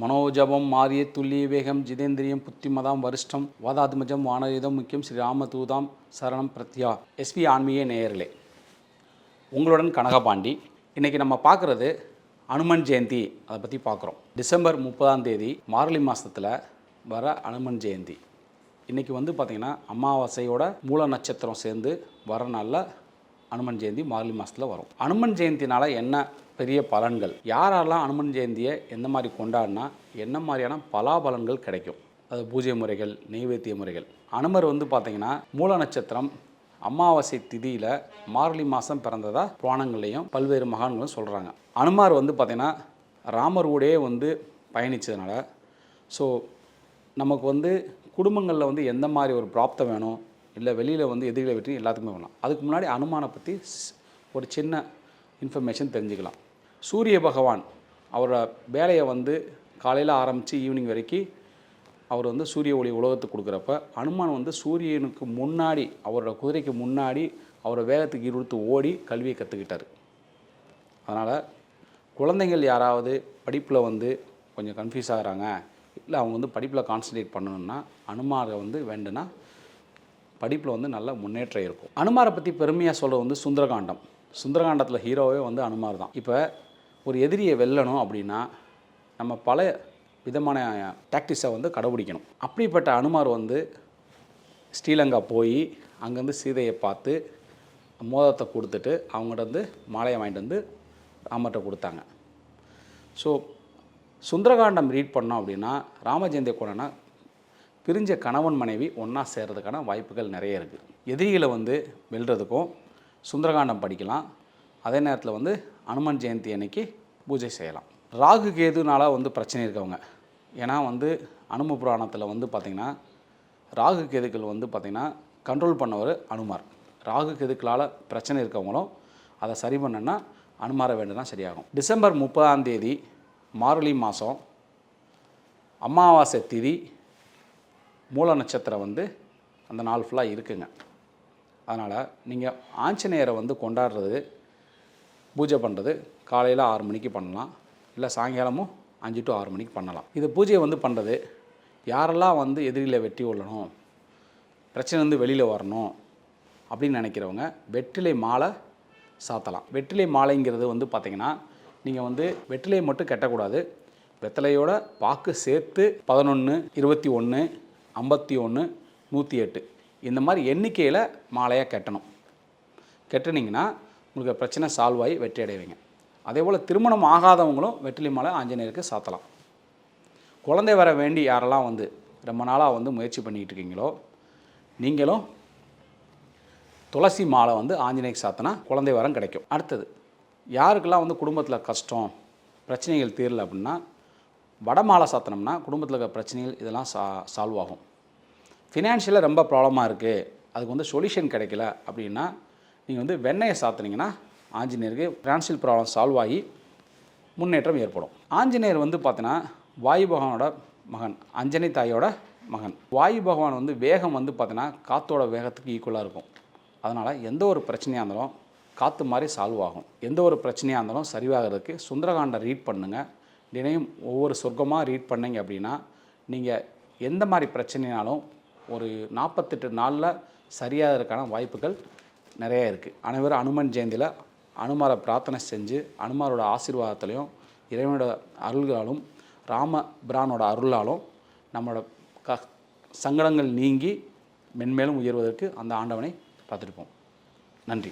மனோஜபம் மாரிய துல்லிய வேகம் ஜிதேந்திரியம் புத்திமதாம் வரிஷ்டம் வாதாத்மஜம் வானயுதம் முக்கியம் ஸ்ரீ ராமதூதாம் சரணம் பிரத்யா. எஸ்பி ஆன்மீக நேயர்களே உங்களுடன் கனகபாண்டி. இன்றைக்கி நம்ம பார்க்குறது அனுமன் ஜெயந்தி அதை பற்றி பார்க்குறோம். டிசம்பர் முப்பதாம் தேதி மார்கழி மாதத்தில் வர அனுமன் ஜெயந்தி. இன்றைக்கி வந்து பார்த்திங்கன்னா அமாவாசையோட மூல நட்சத்திரம் சேர்ந்து வர நாளில் அனுமன் ஜெயந்தி மார்கழி மாதத்தில் வரும். அனுமன் ஜெயந்தினால் என்ன பெரிய பலன்கள்? யாரெல்லாம் அனுமன் ஜெயந்தியை எந்த மாதிரி கொண்டாடினா என்ன மாதிரியான பலாபலன்கள் கிடைக்கும்? அது பூஜை முறைகள் நெய்வேத்திய முறைகள். அனுமர் வந்து பார்த்திங்கன்னா மூல நட்சத்திரம் அமாவாசை திதியில் மார்கழி மாதம் பிறந்ததாக புராணங்கள்லேயும் பல்வேறு மகான்களும் சொல்கிறாங்க அனுமார் வந்து பார்த்திங்கன்னா ராமரோடே வந்து பயணித்ததுனால ஸோ நமக்கு வந்து குடும்பங்களில் வந்து எந்த மாதிரி ஒரு பிராப்தம் வேணும்? இல்லை வெளியில் வந்து எதிரிகளை வெற்றி எல்லாத்துக்குமே பண்ணலாம் அதுக்கு முன்னாடி அனுமானை பற்றி ஒரு சின்ன இன்ஃபர்மேஷன் தெரிஞ்சுக்கலாம். சூரிய பகவான் அவரோட வேலையை வந்து காலையில் ஆரம்பித்து ஈவினிங் வரைக்கும் அவர் வந்து சூரிய ஒளி உலகத்துக்கு கொடுக்குறப்ப அனுமான் வந்து சூரியனுக்கு முன்னாடி அவரோட குதிரைக்கு முன்னாடி அவரோட வேகத்துக்கு இருத்து ஓடி கல்வியை கற்றுக்கிட்டார் அதனால் குழந்தைகள் யாராவது படிப்பில் வந்து கொஞ்சம் கன்ஃபியூஸ் ஆகுறாங்க இல்லை அவங்க வந்து படிப்பில் கான்சன்ட்ரேட் பண்ணணும்னா அனுமாரை வந்து வேண்டுனா படிப்பில் வந்து நல்ல முன்னேற்றம் இருக்கும். அனுமாரை பற்றி பெருமையாக சொல்கிறது வந்து சுந்தரகாண்டம். சுந்தரகாண்டத்தில் ஹீரோவே வந்து அனுமார் தான். இப்போ ஒரு எதிரியை வெல்லணும் அப்படின்னா நம்ம பல விதமான டாக்டிக்ஸை வந்து கடைபிடிக்கணும். அப்படிப்பட்ட அனுமார் வந்து ஸ்ரீலங்கா போய் அங்கேருந்து சீதையை பார்த்து மோதத்தை கொடுத்துட்டு அவங்கள்ட்ட வந்து மாலையை வாங்கிட்டு வந்து ராமர்கிட்ட கொடுத்தாங்க. ஸோ சுந்தரகாண்டம் ரீட் பண்ணோம் அப்படின்னா ராமஜெயந்தி கொண்டனா பிரிஞ்ச கணவன் மனைவி ஒன்றா சேர்றதுக்கான வாய்ப்புகள் நிறைய இருக்குது எதிரிகளை வந்து வெல்றதுக்கும் சுந்தரகாண்டம் படிக்கலாம். அதே நேரத்தில் வந்து அனுமன் ஜெயந்தி அன்னைக்கு பூஜை செய்யலாம். ராகு கேதுனால வந்து பிரச்சனை இருக்கவங்க. ஏன்னா வந்து அனும புராணத்தில் வந்து பார்த்திங்கன்னா ராகு கேதுக்கள் வந்து பார்த்திங்கன்னா கண்ட்ரோல் பண்ணவர் அனுமார். ராகு கேதுக்களால் பிரச்சனை இருக்கவங்களும் அதை சரி பண்ணனா அனுமார வேண்டுனா சரியாகும். டிசம்பர் முப்பதாம் தேதி மார்கழி மாதம் அமாவாசை திதி மூல நட்சத்திரம் வந்து அந்த நாள் ஃபுல்லாக இருக்குங்க. அதனால் நீங்கள் ஆஞ்சநேயரை வந்து கொண்டாடுறது பூஜை பண்ணுறது காலையில் ஆறு மணிக்கு பண்ணலாம். இல்லை சாயங்காலமும் அஞ்சு டு ஆறு மணிக்கு பண்ணலாம். இது பூஜையை வந்து பண்ணுறது யாரெல்லாம் வந்து எதிரியில் வெட்டி கொள்ளணும் பிரச்சனை வந்து வெளியில் வரணும் அப்படின்னு நினைக்கிறவங்க வெற்றிலை மாலை சாத்தலாம். வெற்றிலை மாலைங்கிறது வந்து பார்த்திங்கன்னா நீங்கள் வந்து வெற்றிலையை மட்டும் கட்டக்கூடாது. வெத்தலையோட பாக்கு சேர்த்து பதினொன்று இருபத்தி ஒன்று ஐம்பத்தி ஒன்று நூற்றி எட்டு இந்த மாதிரி எண்ணிக்கையில் மாலையாக கட்டணும். கெட்டுனீங்கன்னா உங்களுக்கு பிரச்சனை சால்வ் ஆகி வெற்றி அடைவீங்க. அதே போல் திருமணம் ஆகாதவங்களும் வெற்றிலி மாலை ஆஞ்சநேயருக்கு சாத்தலாம். குழந்தை வர வேண்டி யாரெல்லாம் வந்து ரொம்ப நாளாக வந்து முயற்சி பண்ணிக்கிட்டு இருக்கீங்களோ நீங்களும் துளசி மாலை வந்து ஆஞ்சநேயருக்கு சாத்தினா குழந்தை வரம் கிடைக்கும். அடுத்தது யாருக்கெல்லாம் வந்து குடும்பத்தில் கஷ்டம் பிரச்சனைகள் தீரல அப்படின்னா வடமாலை சாத்தினோம்னா குடும்பத்தில் இருக்கிற பிரச்சனைகள் இதெல்லாம் சா சால்வ் ஆகும். ஃபினான்ஷியலாக ரொம்ப ப்ராப்ளமாக இருக்குது அதுக்கு வந்து சொல்யூஷன் கிடைக்கல அப்படின்னா நீங்கள் வந்து வெண்ணெயை சாத்தினீங்கன்னா ஆஞ்சநேயருக்கு ஃபினான்ஷியல் ப்ராப்ளம் சால்வ் ஆகி முன்னேற்றம் ஏற்படும். ஆஞ்சநேயர் வந்து பார்த்தீங்கன்னா வாயு பகவானோட மகன் அஞ்சனை தாயோட மகன். வாயு பகவான் வந்து வேகம் வந்து பார்த்தீங்கன்னா காற்றோட வேகத்துக்கு ஈக்குவலாக இருக்கும். அதனால் எந்த ஒரு பிரச்சனையாக இருந்தாலும் காற்று மாதிரி சால்வ் ஆகும். எந்த ஒரு பிரச்சனையாக இருந்தாலும் சரிவாகிறதுக்கு சுந்தரகாண்டை ரீட் பண்ணுங்கள் தினையும் ஒவ்வொரு சொர்க்கமாக ரீட் பண்ணிங்க அப்படின்னா நீங்கள் எந்த மாதிரி பிரச்சனைனாலும் ஒரு நாற்பத்தெட்டு நாளில் சரியாகிறதுக்கான வாய்ப்புகள் நிறைய இருக்குது அனைவரும் அனுமன் ஜெயந்தியில் அனுமாரை பிரார்த்தனை செஞ்சு அனுமாரோட ஆசீர்வாதத்துலையும் இறைவனோட அருள்களாலும் ராம பிரானோட அருளாலும் நம்மளோட க சங்கடங்கள் நீங்கி மென்மேலும் உயர்வதற்கு அந்த ஆண்டவனை பார்த்துருப்போம் நன்றி.